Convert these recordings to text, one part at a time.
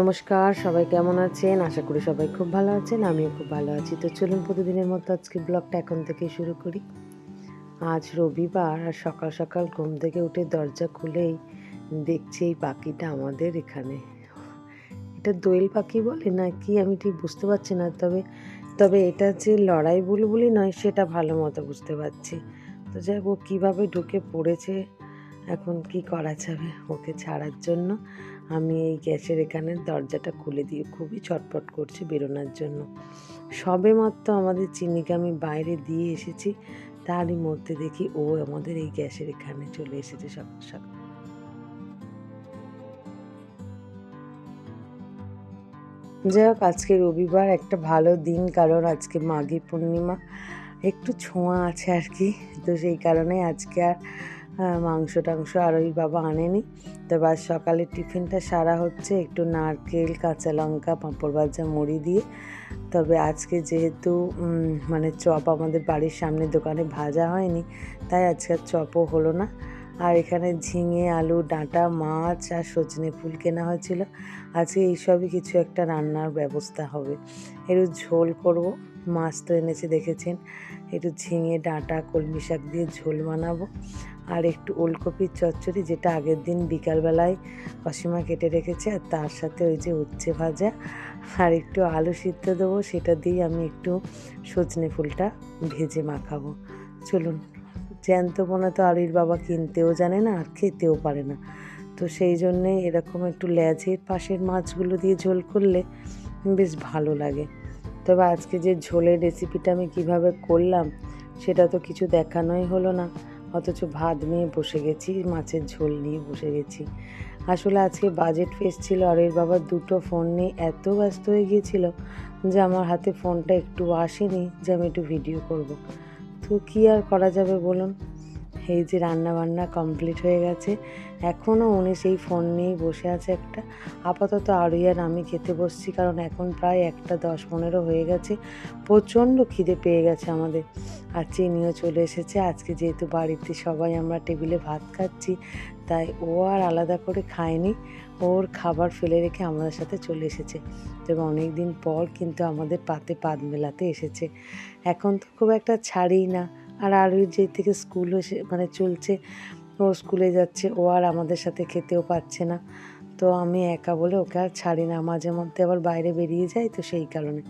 নমস্কার, সবাই কেমন আছেন? আশা করি সবাই খুব ভালো আছেন, আমিও খুব ভালো আছি। তো চলুন প্রতিদিনের মতো আজকে ব্লগটা এখন থেকে শুরু করি। আজ রবিবার, আর সকাল সকাল ঘুম থেকে উঠে দরজা খুলেই দেখছি এই পাখিটা আমাদের এখানে। এটা দোয়েল পাখি বলে না কি আমি ঠিক বুঝতে পারছি না, তবে তবে এটা যে লড়াই বুলবুলি নয়, সেটা ভালো মতো বুঝতে পারছি। তো যাই হোক, ও কীভাবে ঢুকে পড়েছে, এখন কি করা যাবে? ওকে ছাড়ার জন্য আমি এই গ্যাসের এখানে দরজাটা খুলে দিয়ে খুবই ছটপট করছি বেরোনোর জন্য। সবে মাত্র আমাদের চিনিকে আমি বাইরে দিয়ে এসেছি, তারই মধ্যে দেখি ও আমাদের এই গ্যাসের এখানে চলে এসেছে সকাল সকাল যাই হোক, আজকে রবিবার, একটা ভালো দিন, কারণ আজকে মাঘী পূর্ণিমা, একটু ছোঁয়া আছে আর কি। তো সেই কারণে আজকে আর মাংস টাংস আর ওই বাবা আনেনি। তবে আজ সকালে টিফিনটা সারা হচ্ছে একটু নারকেল, কাঁচা লঙ্কা, পাঁপড় ভাজা, মুড়ি দিয়ে। তবে আজকে যেহেতু মানে চপ আমাদের বাড়ির সামনে দোকানে ভাজা হয়নি, তাই আজকে চপও হলো না। আর এখানে ঝিঙে, আলু, ডাঁটা, মাছ আর সজনে ফুল কেনা হয়েছিল। আজকে এইসবই কিছু একটা রান্নার ব্যবস্থা হবে। একটু ঝোল করব। মাছ তো এনেছে, দেখেছেন? একটু ঝিঙে, ডাঁটা, কলমি শাক দিয়ে ঝোল বানাবো। আর একটু ওলকপির চচ্চড়ি, যেটা আগের দিন বিকালবেলায় অসীমা কেটে রেখেছে, আর তার সাথে ওই যে উচ্ছে ভাজা আর একটু আলু সিদ্ধ দেবো, সেটা দিয়ে আমি একটু সজনে ফুলটা ভেজে মাখাবো। চলুন। জ্যান্ত পোনা তো আলুর বাবা কিনতেও জানে না আর খেতেও পারে না। তো সেই জন্যে এরকম একটু ল্যাজের পাশের মাছগুলো দিয়ে ঝোল করলে বেশ ভালো লাগে। তবে আজকে যে ঝোলের রেসিপিটা আমি কীভাবে করলাম, সেটা তো কিছু দেখানোই হলো না। অথচ ভাত নিয়ে বসে গেছি, মাছের ঝোল নিয়ে বসে গেছি। আসলে আজকে বাজেট ফেস ছিল আর এর বাবা দুটো ফোন নিয়ে এত ব্যস্ত হয়ে গিয়েছিল যে আমার হাতে ফোনটা একটু আসেনি যে আমি একটু ভিডিও করব। তো কী আর করা যাবে বলুন? এই যে রান্না বান্না কমপ্লিট হয়ে গেছে। এখনও উনি সেই ফোন নিয়েই বসে আছে একটা। আপাতত আরই আর আমি খেতে বসছি, কারণ এখন প্রায় একটা দশ পনেরো হয়ে গেছে। প্রচণ্ড খিদে পেয়ে গেছে আমাদের। আর চিনিও চলে এসেছে। আজকে যেহেতু বাড়িতে সবাই আমরা টেবিলে ভাত খাচ্ছি, তাই ও আর আলাদা করে খায়নি। ওর খাবার ফেলে রেখে আমাদের সাথে চলে এসেছে। তবে অনেক দিন পর কিন্তু আমাদের পাতে পাত মেলাতে এসেছে। এখন তো খুব একটা ছাড়েই না। আর আরুর যে থেকে স্কুল মানে চলছে, ও স্কুলে যাচ্ছে, ও আর আমাদের সাথে খেতেও পাচ্ছে না। তো আমি একা বলে ওকে আর ছাড়ি না, মাঝে মধ্যে আবার বাইরে বেরিয়ে যাই তো সেই কারণে।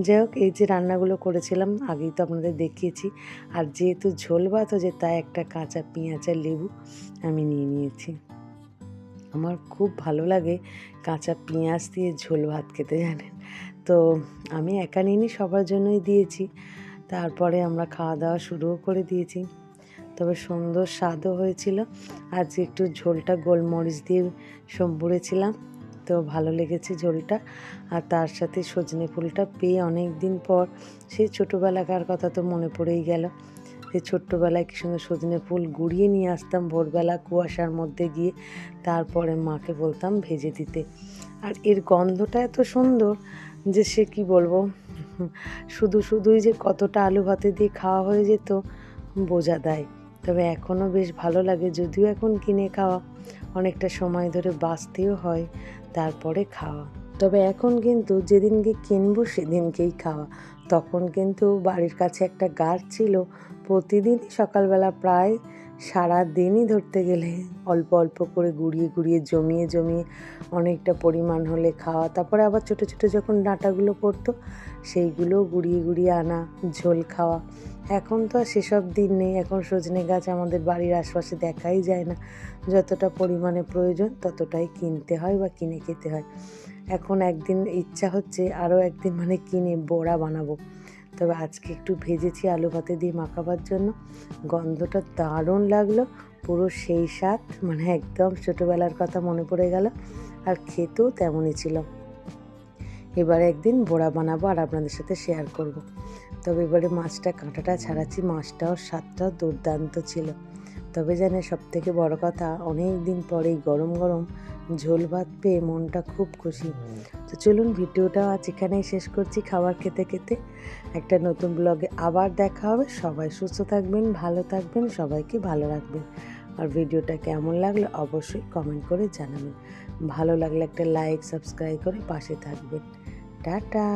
যাই হোক, এই যে রান্নাগুলো করেছিলাম, আগেই তো আপনাদের দেখিয়েছি। আর যেহেতু ঝোল ভাত যে তাই একটা কাঁচা পেঁয়াজ আর লেবু আমি নিয়ে নিয়েছি। আমার খুব ভালো লাগে কাঁচা পেঁয়াজ দিয়ে ঝোল ভাত খেতে, জানেন? তো আমি একা নিইনি, সবার জন্যই দিয়েছি। তারপরে আমরা খাওয়া দাওয়া শুরুও করে দিয়েছি। তবে সুন্দর স্বাদও হয়েছিল। আজকে একটু ঝোলটা গোলমরিচ দিয়ে সম্বুড়েছিলাম। তো ভালো লেগেছে ঝোলটা। আর তার সাথে সজনে ফুলটা পেয়ে অনেক দিন পর সেই ছোটোবেলাকার কথা তো মনে পড়েই গেল। সেই ছোট্টবেলায় কি সুন্দর সজনে ফুল গুড়িয়ে নিয়ে আসতাম ভোরবেলা কুয়াশার মধ্যে গিয়ে, তারপরে মাকে বলতাম ভেজে দিতে। আর এর গন্ধটা এত সুন্দর যে সে কি বলব? শুধু শুধুই যে কতটা আলু ভাতে দিয়ে খাওয়া হয়ে যেত, বোঝা দেয়। তবে এখনও বেশ ভালো লাগে যদিও এখন কিনে খাওয়া অনেকটা সময় ধরে বাঁচতেও হয় তারপরে খাওয়া। তবে এখন কিন্তু যেদিনকে কিনবো সেদিনকেই খাওয়া। তখন কিন্তু বাড়ির কাছে একটা গাছ ছিল, প্রতিদিনই সকালবেলা প্রায় সারা দিনই ধরতে গেলে অল্প অল্প করে গুড়িয়ে গুড়িয়ে জমিয়ে জমিয়ে অনেকটা পরিমাণ হলে খাওয়া, তারপরে আবার ছোটো ছোটো যখন ডাঁটাগুলো পড়তো, সেইগুলো গুড়িয়ে গুড়িয়ে আনা, ঝোল খাওয়া। এখন তো আর সেসব দিন নেই, এখন সজনে গাছ আমাদের বাড়ির আশপাশে দেখাই যায় না। যতটা পরিমাণে প্রয়োজন ততটাই কিনতে হয় বা কিনে খেতে হয়। এখন একদিন ইচ্ছা হচ্ছে আরও একদিন মানে কিনে বড়া বানাবো। তবে আজকে একটু ভেজেছি আলু ভাতে দিয়ে মাখাবার জন্য। গন্ধটা দারুণ লাগল, পুরো সেই স্বাদ মানে একদম ছোটোবেলার কথা মনে পড়ে গেল, আর খেতেও তেমনই ছিল। এবারে একদিন বড়া বানাবো আর আপনাদের সাথে শেয়ার করব। তবে এবারে মাছটা কাঁটাটা ছাড়াচ্ছি, মাছটাও স্বাদটাও দুর্দান্ত ছিল। তবে জানে সব থেকে বড় কথা অনেক দিন পরেই গরম গরম ঝোল ভাত পেয়ে মনটা খুব খুশি। তো চলুন ভিডিওটা আজ এখানেই শেষ করছি খাবার খেতে খেতে। একটা নতুন ব্লগে আবার দেখা হবে। সবাই সুস্থ থাকবেন, ভালো থাকবেন, সবাইকে ভালো রাখবেন। আর ভিডিওটা কেমন লাগল অবশ্যই কমেন্ট করে জানাবেন। ভালো লাগলে একটা লাইক, সাবস্ক্রাইব করে পাশে থাকবেন। টাটা!